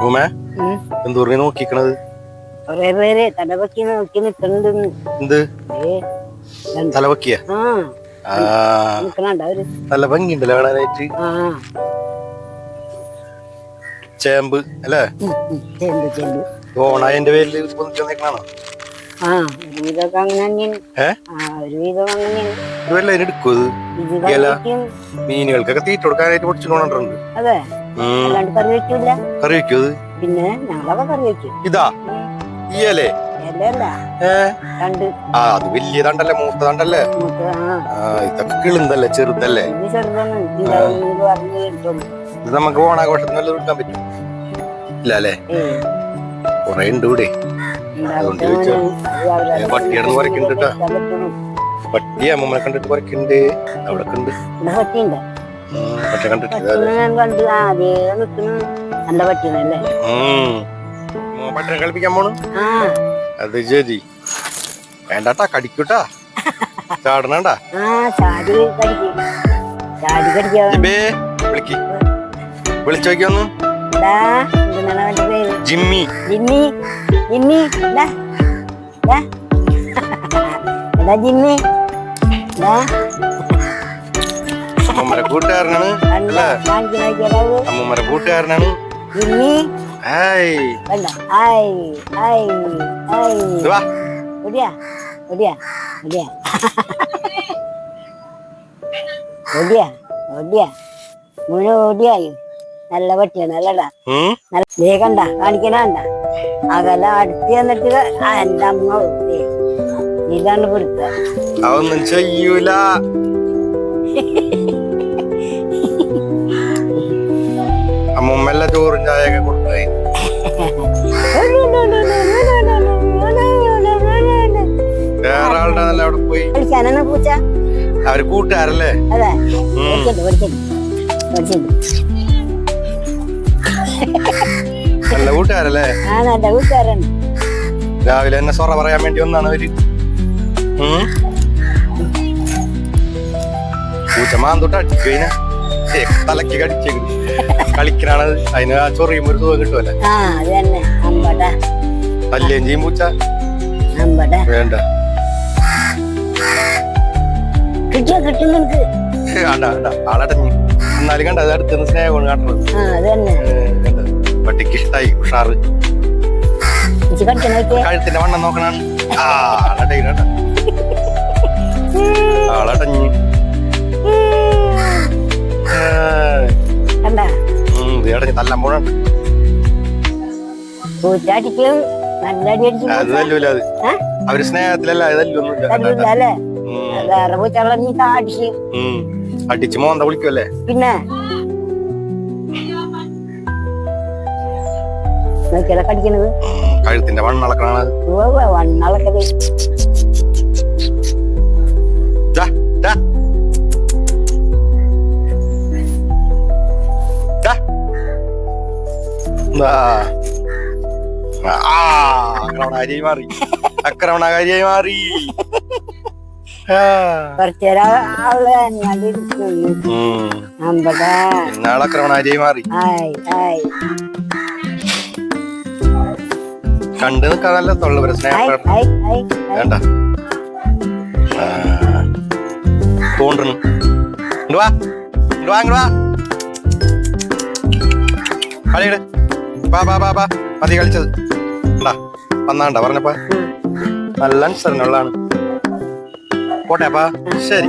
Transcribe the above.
ഭൂമേ? ഉം. എന്തൂറി നോക്കിക്കണത്? കൊറേ പേര് തലപൊക്കി നോക്കി നിക്കണുണ്ട് എന്ത്. തലവക്കിയ? നല്ല ഭംഗിയുണ്ടല്ലോ കാണാനായിട്ട്? ചേമ്പ് അല്ലേ? ഓണായന്റെ പേരിൽ പൊന്നിച്ചേക്കണാണോ മീനുകൾക്കൊക്കെ തീറ്റ കൊടുക്കാനായിട്ട് അല്ലാണ്ട് കറി വെക്കൂത് പിന്നെ ഞങ്ങളൊക്കെ കറി വെക്കും. ഇതാ. ഇയലേ അത് വലിയ തണ്ടല്ലേ മൂത്ത തണ്ടല്ലേ? ഇതൊക്കെ കിളുന്തല്ലേ ചെറുതല്ലേ? ഇത് നമുക്ക് ഓണാഘോഷത്തിന് വല്ലതും എടുക്കാൻ പറ്റും. ഇല്ല അല്ലേ? കൊറേ ഉണ്ട് ഇവിടെ. പട്ടിയാണെന്ന് കുറയ്ക്കുന്നുണ്ട് കേട്ടോ. പട്ടി അമ്മമ്മനെ കണ്ടിട്ട് അവിടെ പട്ടി നല്ല പട്ടിനെ കളിപ്പിക്കാൻ പോണു? അത് ശരി. വേണ്ടാട്ടാ കടിക്കൂട്ടാ. ചാടണണ്ടാ. വിളിച്ചോക്കിയൊന്നും dah guna nama juga. Jimmy. Jimmy Jimmy dah. Dah. Ada Jimmy. Dah. Kamu mara nami? lah kamu mara nami? Jimmy. Hai. Benda Hai Hai Hai. Dua Udia Udia Udia Udia Udia Udia Udia Udia നല്ല പട്ടിയാണ് അല്ലടാ? നീ കണ്ട കാണിക്കണണ്ട അകല അടുത്ത് എന്നിട്ട് എന്റെ അമ്മ ഇതാണ് പിടുത്ത. അതൊന്നും ചെയ്യൂല. അമ്മമ്മല്ല ചോറും ചായയൊക്കെ കൊടുത്തേ. വേറെ ആളുടെ നല്ല അവിടെ പോയി. അവർ കൂട്ടുകാരല്ലേ? അതെ. നല്ല കൂട്ടുകാരല്ലേ? ആ നല്ല കൂട്ടുകാരാണ് രാവിലെ എന്നെ സൊറ പറയാൻ വേണ്ടി ഒന്നാണ് അവർ. പൂച്ച മാന്തോട്ട് തലക്ക് കടിച്ചു കളിക്കണാണത് അതിന് ആ ചൊറിയുമ്പോ ഒരു സുഖം കിട്ടുമല്ലേ ചെയ്യും പൂച്ച? വേണ്ട. കിട്ടിയോ കിട്ടും നിനക്ക്? ആളടഞ്ഞു. എന്നാലും കണ്ട അത് അടുത്തുനിന്ന് സ്നേഹമാണ് കാട്ടുന്നത് പട്ടിക്ക് ഇഷ്ടായി ഉഷാറ്. കഴുത്തിന്റെ വണ്ണം നോക്കണാണ് ആളടഞ്ഞു. കണ്ട? തല്ലാൻ പോണുണ്ട്? അവർ സ്നേഹത്തിലല്ല അത് തല്ലൊന്നുമില്ല അല്ലേ ഉം, വേറെ പൂച്ചകളെ നീ കാടിച്ച് ഉം. അടിച്ച് മോന്ത വിളിക്കുമല്ലേ പിന്നെ? കടിക്കണത്? കഴുത്തിന്റെ. ദാ. ആ ആക്രമണകാരിയായി മാറി. ആക്രമണകാരിയായി മാറി. ആ. കുറച്ചേരം കണ്ടു നിൽക്കാൻ നല്ല തൊള്ള സ്നേഹം ആയ് ആയ് ആയ് വേണ്ട. തോണ്ടണം. ഇങ്ങട് വാ. ഇങ്ങട് വാ ഇങ്ങട് വാ. കളിയുടെ. ബാ ബാ ബാ ബാ മതി കളിച്ചത്. ഉണ്ടാ വന്നാണ്ട പറഞ്ഞപ്പ. നല്ല അനുസരണമുള്ളതാണ് പോട്ടെ അപ്പാ. ശരി.